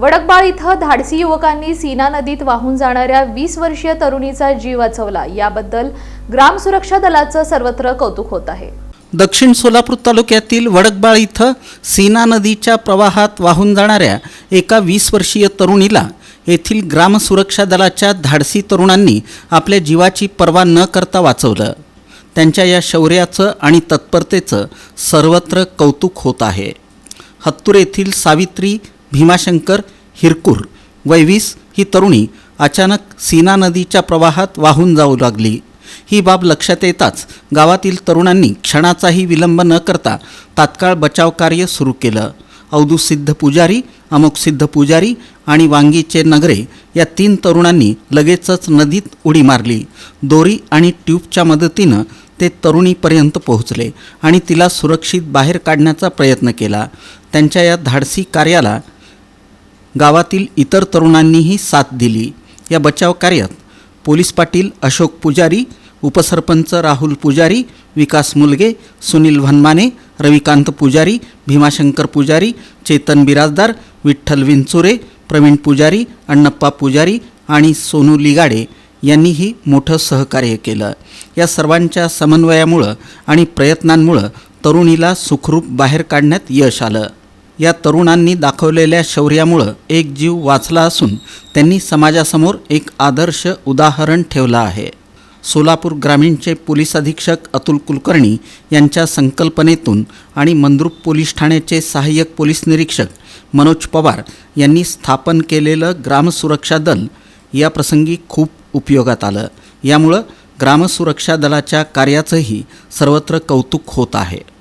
वडकबाळ इथं धाडसी युवकांनी सीना नदीत वाहून जाणाऱ्या वीस वर्षीय तरुणीचा जीव वाचवला. याबद्दल ग्राम सुरक्षा दलाचं सर्वत्र कौतुक होत आहे. दक्षिण सोलापूर तालुक्यातील वडकबाळ इथं सीना नदीच्या प्रवाहात वाहून जाणाऱ्या एका वीस वर्षीय तरुणीला येथील ग्राम सुरक्षा दलाच्या धाडसी तरुणांनी आपल्या जीवाची पर्वा न करता वाचवलं. त्यांच्या या शौर्याचं आणि तत्परतेचं सर्वत्र कौतुक होत आहे. हत्तूर येथील सावित्री भीमाशंकर हिरकूर वैवीस ही तरुणी अचानक सीना नदीच्या प्रवाहात वाहून जाऊ लागली. ही बाब लक्षात येताच गावातील तरुणांनी क्षणाचाही विलंब न करता तात्काळ बचाव कार्य सुरू केलं. अवधूसिद्ध पुजारी अमुकसिद्ध पुजारी आणि वांगीचे नगरे या तीन तरुणांनी लगेचच नदीत उडी मारली. दोरी आणि ट्यूबच्या मदतीनं ते तरुणीपर्यंत पोहोचले आणि तिला सुरक्षित बाहेर काढण्याचा प्रयत्न केला. त्यांच्या या धाडसी कार्याला गावातील इतर तरुणांनीही साथ दिली. या बचाव कार्यात पोलीस पाटील अशोक पुजारी उपसरपंच राहुल पुजारी विकास मुलगे सुनील भन्माने रविकांत पुजारी भीमाशंकर पुजारी चेतन बिराजदार विठ्ठल विंचुरे प्रवीण पुजारी अण्णप्पा पुजारी आणि सोनू लिगाडे यांनीही मोठं सहकार्य केलं. या सर्वांच्या समन्वयामुळं आणि प्रयत्नांमुळं तरुणीला सुखरूप बाहेर काढण्यात यश आलं. या तरुणांनी दाखवलेल्या शौर्यामुळं एक जीव वाचला असून त्यांनी समाजासमोर एक आदर्श उदाहरण ठेवलं आहे. सोलापूर ग्रामीणचे पोलीस अधीक्षक अतुल कुलकर्णी यांच्या संकल्पनेतून आणि मंद्रुप पोलीस ठाण्याचे सहाय्यक पोलीस निरीक्षक मनोज पवार यांनी स्थापन केलेलं ग्रामसुरक्षा दल या प्रसंगी खूप उपयोगात आलं. यामुळं ग्रामसुरक्षा दलाच्या कार्याचंही सर्वत्र कौतुक होत आहे.